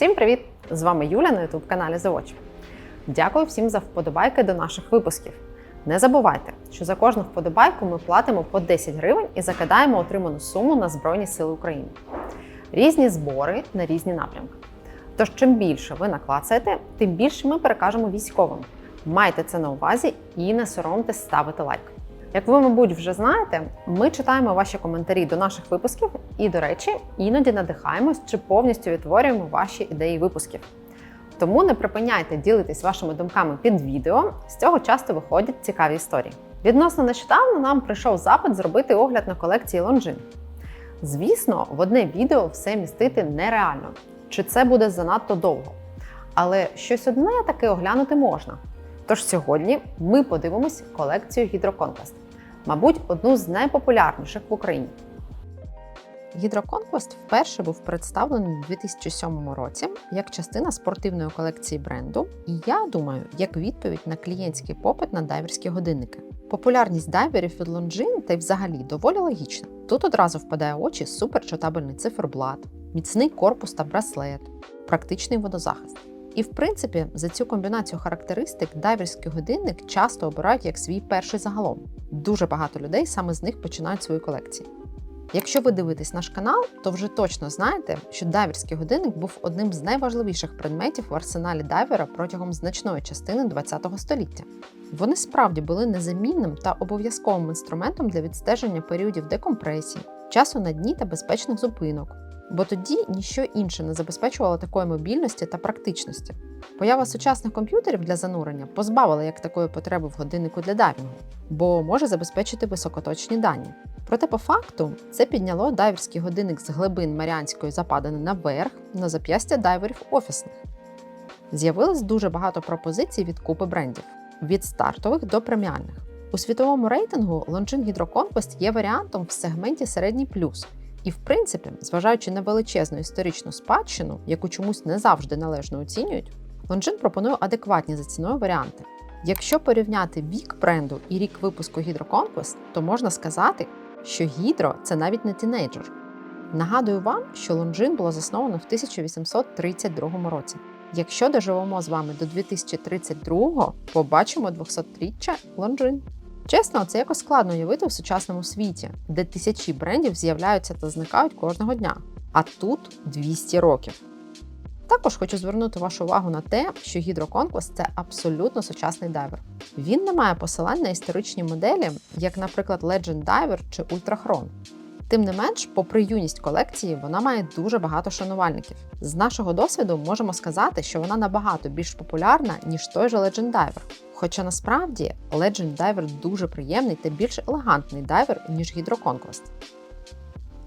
Всім привіт! З вами Юля на youtube каналі The. Дякую всім за вподобайки до наших випусків. Не забувайте, що за кожну вподобайку ми платимо по 10 гривень і закидаємо отриману суму на Збройні Сили України. Різні збори на різні напрямки. Тож, чим більше ви наклацаєте, тим більше ми перекажемо військовим. Майте це на увазі і не соромтесь ставити лайк. Як ви, мабуть, вже знаєте, ми читаємо ваші коментарі до наших випусків і, до речі, іноді надихаємось чи повністю відтворюємо ваші ідеї випусків. Тому не припиняйте ділитись вашими думками під відео. З цього часто виходять цікаві історії. Відносно нещодавно нам прийшов запит зробити огляд на колекції Longines. Звісно, в одне відео все містити нереально, чи це буде занадто довго. Але щось одне таки оглянути можна. Тож сьогодні ми подивимось колекцію Hydroconquest, мабуть, одну з найпопулярніших в Україні. Hydroconquest вперше був представлений у 2007 році як частина спортивної колекції бренду, і я думаю, як відповідь на клієнтський попит на дайверські годинники. Популярність дайверів від Longines та й взагалі доволі логічна. Тут одразу впадає в очі суперчитабельний циферблат, міцний корпус та браслет, практичний водозахист. І в принципі, за цю комбінацію характеристик дайверський годинник часто обирають як свій перший загалом. Дуже багато людей саме з них починають свої колекції. Якщо ви дивитесь наш канал, то вже точно знаєте, що дайверський годинник був одним з найважливіших предметів в арсеналі дайвера протягом значної частини ХХ століття. Вони справді були незамінним та обов'язковим інструментом для відстеження періодів декомпресії, часу на дні та безпечних зупинок, бо тоді ніщо інше не забезпечувало такої мобільності та практичності. Поява сучасних комп'ютерів для занурення позбавила як такої потреби в годиннику для дайвінгу, бо може забезпечити високоточні дані. Проте, по факту, це підняло дайверський годинник з глибин Маріанської западини наверх на зап'ястя дайверів офісних. З'явилось дуже багато пропозицій від купи брендів від стартових до преміальних. У світовому рейтингу Longines Hydro Conquest є варіантом в сегменті середній плюс. І, в принципі, зважаючи на величезну історичну спадщину, яку чомусь не завжди належно оцінюють, Longines пропонує адекватні за ціною варіанти. Якщо порівняти вік бренду і рік випуску Hydro то можна сказати, що Hydro – це навіть не тінейджер. Нагадую вам, що Longines було засновано в 1832 році. Якщо доживемо з вами до 2032-го, побачимо 200-річчя Longines. Чесно, це якось складно уявити в сучасному світі, де тисячі брендів з'являються та зникають кожного дня. А тут 200 років. Також хочу звернути вашу увагу на те, що гідроконкурс – це абсолютно сучасний дайвер. Він не має посилань на історичні моделі, як, наприклад, Legend Diver чи Ultrachron. Тим не менш, попри юність колекції, вона має дуже багато шанувальників. З нашого досвіду можемо сказати, що вона набагато більш популярна, ніж той же Legend Diver. Хоча насправді Legend Diver дуже приємний та більш елегантний дайвер, ніж Hydro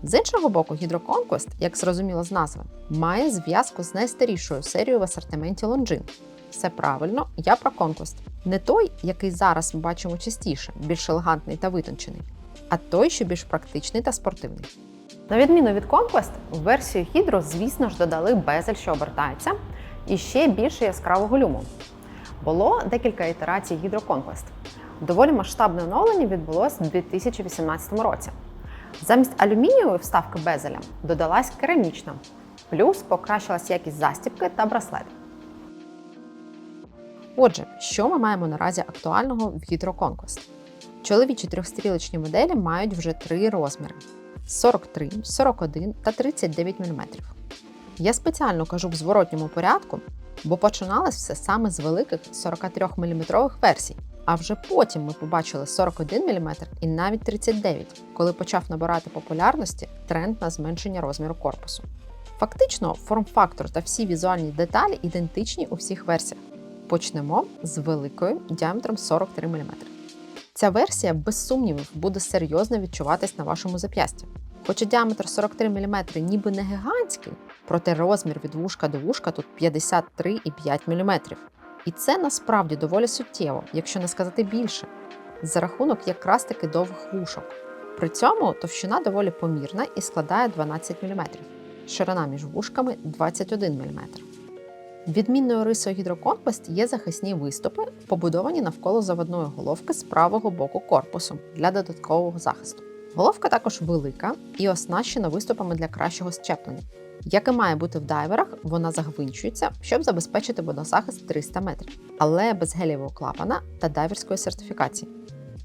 З іншого боку, Hydro як зрозуміло з назви, має зв'язку з найстарішою серією в асортименті Longines. Все правильно, я про Conquest. Не той, який зараз ми бачимо частіше, більш елегантний та витончений, а той, що більш практичний та спортивний. На відміну від Conquest, в версію Hydro, звісно ж, додали безель, що обертається, і ще більше яскравого люму. Було декілька ітерацій Hydro Conquest. Доволі масштабне оновлення відбулося у 2018 році. Замість алюмінієвої вставки безеля додалась керамічна, плюс покращилась якість застібки та браслет. Отже, що ми маємо наразі актуального в Hydro Conquest? Чоловічі трьохстрілочні моделі мають вже три розміри: 43, 41 та 39 мм. Я спеціально кажу в зворотньому порядку, бо починалось все саме з великих 43 мм версій. А вже потім ми побачили 41 мм і навіть 39, коли почав набирати популярності тренд на зменшення розміру корпусу. Фактично, форм-фактор та всі візуальні деталі ідентичні у всіх версіях. Почнемо з великою діаметром 43 мм. Ця версія, без сумнівів, буде серйозно відчуватись на вашому зап'ясті. Хоча діаметр 43 мм ніби не гігантський, проте розмір від вушка до вушка тут 53,5 мм. І це насправді доволі суттєво, якщо не сказати більше, за рахунок якраз таки довгих вушок. При цьому товщина доволі помірна і складає 12 мм, ширина між вушками 21 мм. Відмінною рисою Conquest є захисні виступи, побудовані навколо заводної головки з правого боку корпусу для додаткового захисту. Головка також велика і оснащена виступами для кращого щеплення. Як і має бути в дайверах, вона загвинчується, щоб забезпечити водозахист 300 метрів, але без гелієвого клапана та дайверської сертифікації.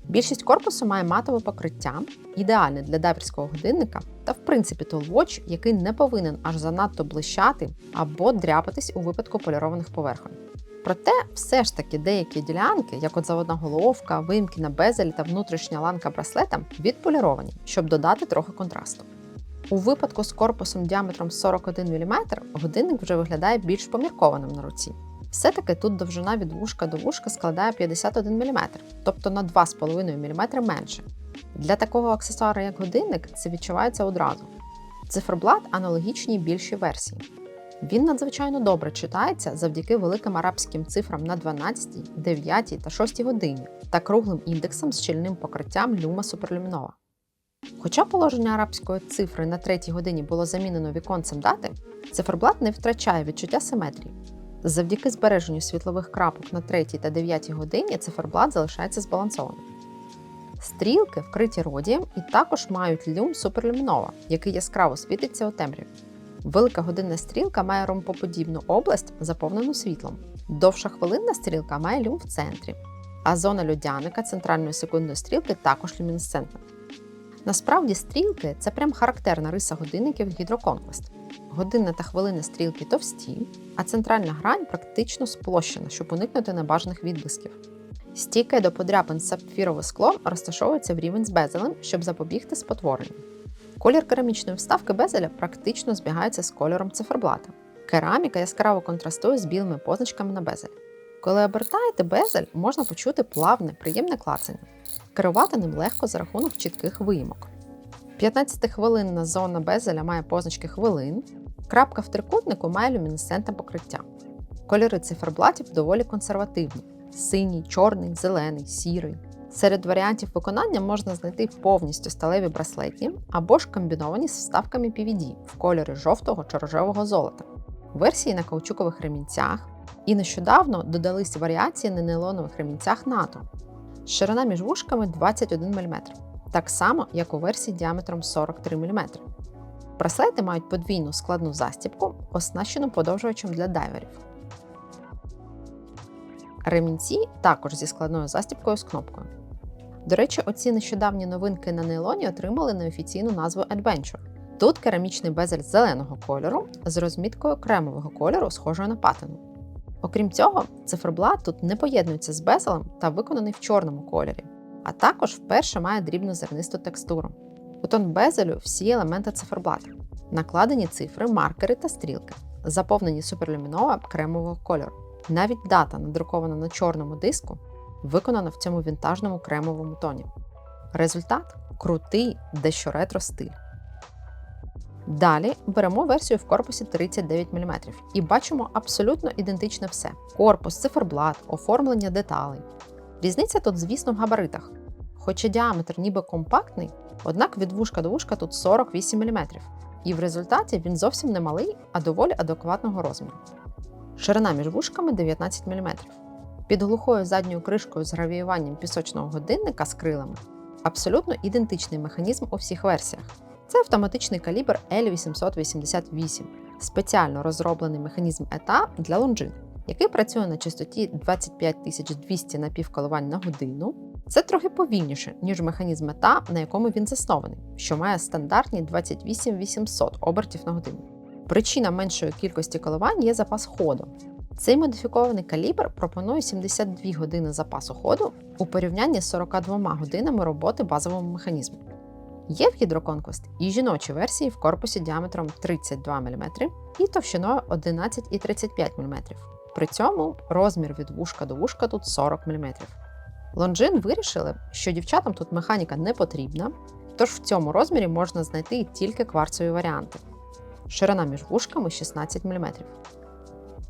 Більшість корпусу має матове покриття, ідеальне для дайверського годинника, та в принципі толвоч, який не повинен аж занадто блищати або дряпатись у випадку полірованих поверхонь. Проте, все ж таки, деякі ділянки, як от заводна головка, вимки на безель та внутрішня ланка браслета, відполіровані, щоб додати трохи контрасту. У випадку з корпусом діаметром 41 мм годинник вже виглядає більш поміркованим на руці. Все-таки тут довжина від вушка до вушка складає 51 мм, тобто на 2,5 мм менше. Для такого аксесуара, як годинник, це відчувається одразу. Циферблат аналогічній більшій версії. Він надзвичайно добре читається завдяки великим арабським цифрам на 12, 9 та 6 годині та круглим індексам з щільним покриттям люма суперлюмінова. Хоча положення арабської цифри на третій годині було замінено віконцем дати, циферблат не втрачає відчуття симетрії. Завдяки збереженню світлових крапок на 3 та 9 годині циферблат залишається збалансованим. Стрілки вкриті родієм і також мають люм суперлюмінова, який яскраво світиться у темряві. Велика годинна стрілка має ромбоподібну область, заповнену світлом. Довша хвилинна стрілка має люм в центрі, а зона льодяника центральної секундної стрілки також люмінесцентна. Насправді стрілки це прям характерна риса годинників Hydro Годинна та хвилинна стрілки товсті, а центральна грань практично сплощена, щоб уникнути небажаних відблисків. Стійке до подряпин сапфірове скло розташовується в рівень з безелем, щоб запобігти спотворенню. Колір керамічної вставки безеля практично збігається з кольором циферблата. Кераміка яскраво контрастує з білими позначками на безелі. Коли обертаєте безель, можна почути плавне, приємне клацання. Керувати ним легко за рахунок чітких виїмок. 15-хвилинна зона безеля має позначки хвилин, крапка в трикутнику має люмінесцентне покриття. Кольори циферблатів доволі консервативні: синій, чорний, зелений, сірий. Серед варіантів виконання можна знайти повністю сталеві браслетні або ж комбіновані з вставками PVD в кольорі жовтого чи рожевого золота, версії на каучукових ремінцях, і нещодавно додались варіації на нейлонових ремінцях НАТО. Ширина між вушками 21 мм, так само, як у версії діаметром 43 мм. Браслети мають подвійну складну застібку, оснащену подовжувачем для дайверів. Ремінці також зі складною застібкою з кнопкою. До речі, оці нещодавні новинки на нейлоні отримали неофіційну назву Adventure. Тут керамічний безель зеленого кольору з розміткою кремового кольору, схожою на патину. Окрім цього, циферблат тут не поєднується з безелем та виконаний в чорному кольорі, а також вперше має дрібну зернисту текстуру. У тон безелю всі елементи циферблата, накладені цифри, маркери та стрілки, заповнені суперлюмінова кремового кольору. Навіть дата, надрукована на чорному диску, виконана в цьому вінтажному кремовому тоні. Результат крутий, дещо ретро стиль. Далі беремо версію в корпусі 39 мм і бачимо абсолютно ідентичне все: корпус, циферблат, оформлення деталей. Різниця тут, звісно, в габаритах. Хоча діаметр ніби компактний, однак від вушка до вушка тут 48 мм, і в результаті він зовсім не малий, а доволі адекватного розміру. Ширина між вушками 19 мм. Під глухою задньою кришкою з гравіюванням пісочного годинника з крилами абсолютно ідентичний механізм у всіх версіях. Це автоматичний калібр L888, спеціально розроблений механізм ETA для лонжин, який працює на частоті 25200 напівколивань на годину. Це трохи повільніше, ніж механізм ETA, на якому він заснований, що має стандартні 28800 обертів на годину. Причина меншої кількості коливань є запас ходу. Цей модифікований калібр пропонує 72 години запасу ходу у порівнянні з 42 годинами роботи базового механізму. Є в Hydro і жіночі версії в корпусі діаметром 32 мм і товщиною 11,35 мм. При цьому розмір від вушка до вушка тут 40 мм. Лонжин вирішили, що дівчатам тут механіка не потрібна, тож в цьому розмірі можна знайти тільки кварцові варіанти. Ширина між вушками 16 мм.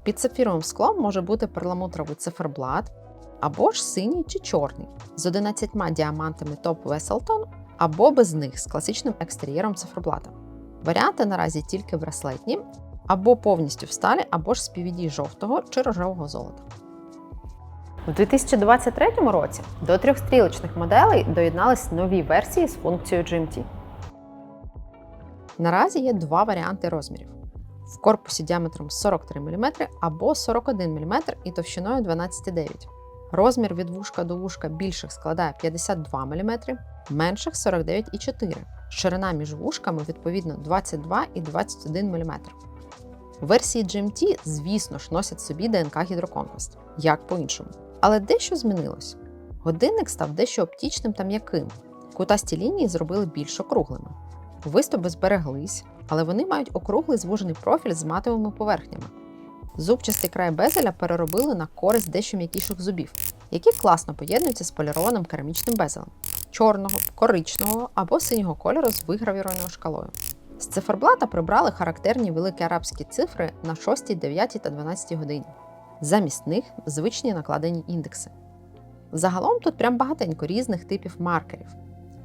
Під сапфіровим склом може бути перламутровий циферблат або ж синій чи чорний з 11 діамантами топ Wesselton або без них з класичним екстер'єром циферблата. Варіанти наразі тільки браслетні, або повністю в сталі, або ж з PVD жовтого чи рожевого золота. У 2023 році до трьохстрілочних моделей доєднались нові версії з функцією GMT. Наразі є два варіанти розмірів: в корпусі діаметром 43 мм або 41 мм і товщиною 12,9 Розмір від вушка до вушка більших складає 52 мм, менших 49,4 Ширина між вушками відповідно 22 і 21 мм. Версії GMT, звісно ж, носять собі ДНК Hydroconquest, як по-іншому. Але дещо змінилось. Годинник став дещо оптічним та м'яким. Кутасті лінії зробили більш округлими. Виступи збереглись, але вони мають округлий звужений профіль з матовими поверхнями. Зубчастий край безеля переробили на користь дещо м'якіших зубів, які класно поєднуються з полірованим керамічним безелем чорного, коричневого або синього кольору з вигравірованою шкалою. З циферблата прибрали характерні великі арабські цифри на 6, 9 та 12 годині. Замість них звичні накладені індекси. Загалом тут прям багатенько різних типів маркерів.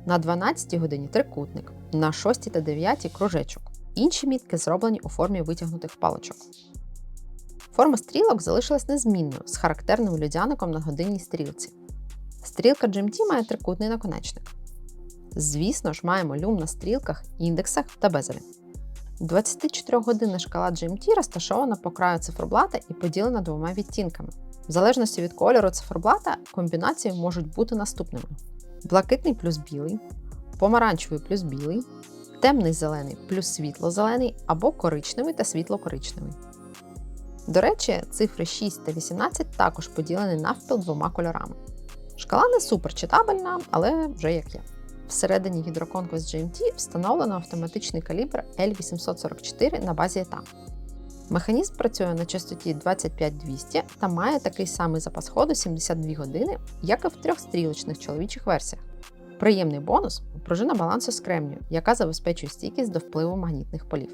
На 12 годині трикутник, на 6 та 9 кружечок. Інші мітки зроблені у формі витягнутих паличок. Форма стрілок залишилась незмінною з характерним людяником на годинній стрілці. Стрілка GMT має трикутний наконечник. Звісно ж, маємо люм на стрілках, індексах та безелі. 24-годинна шкала GMT розташована по краю циферблата і поділена двома відтінками. В залежності від кольору циферблата комбінації можуть бути наступними: блакитний плюс білий, помаранчевий плюс білий, темний зелений плюс світло-зелений або коричневий та світло-коричневий. До речі, цифри 6 та 18 також поділені навпіл двома кольорами. Шкала не супер читабельна, але вже як є. Всередині Hydroconquest GMT встановлено автоматичний калібр L844 на базі ETA. Механізм працює на частоті 25200 та має такий самий запас ходу 72 години, як і в трьохстрілочних чоловічих версіях. Приємний бонус пружина балансу з кремнію, яка забезпечує стійкість до впливу магнітних полів.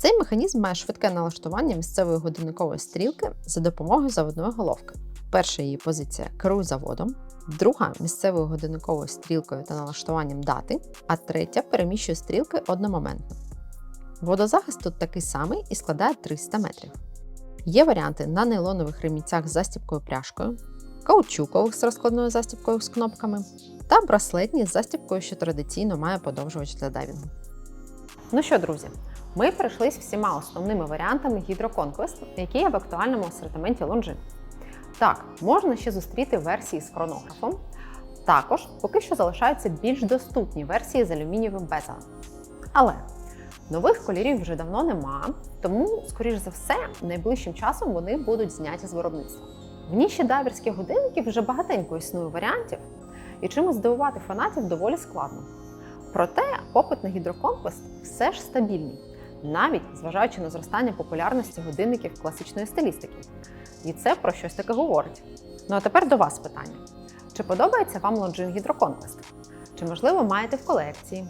Цей механізм має швидке налаштування місцевої годинникової стрілки за допомогою заводної головки. Перша її позиція керує заводом, друга місцевою годинниковою стрілкою та налаштуванням дати, а третя переміщує стрілки одномоментно. Водозахист тут такий самий і складає 300 метрів. Є варіанти на нейлонових ремінцях з застібкою пряжкою, каучукових з розкладною застібкою з кнопками та браслетні з застібкою, що традиційно має подовжувач для дайвінгу. Ну що, друзі, ми пройшлись всіма основними варіантами Conquest, які є в актуальному асортименті Longines. Так, можна ще зустріти версії з хронографом. Також поки що залишаються більш доступні версії з алюмінієвим безелем. Але нових кольорів вже давно нема, тому, скоріш за все, найближчим часом вони будуть зняті з виробництва. В ніші дайверських годинників вже багатенько існує варіантів, і чимось здивувати фанатів доволі складно. Проте попит на гідроконквест все ж стабільний, навіть зважаючи на зростання популярності годинників класичної стилістики. І це про щось таке говорить. Ну а тепер до вас питання: чи подобається вам лонжин гідроконквест? Чи, можливо, маєте в колекції?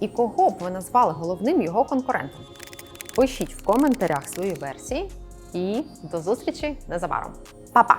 І кого б ви назвали головним його конкурентом? Пишіть в коментарях свої версії і до зустрічі незабаром. Па-па!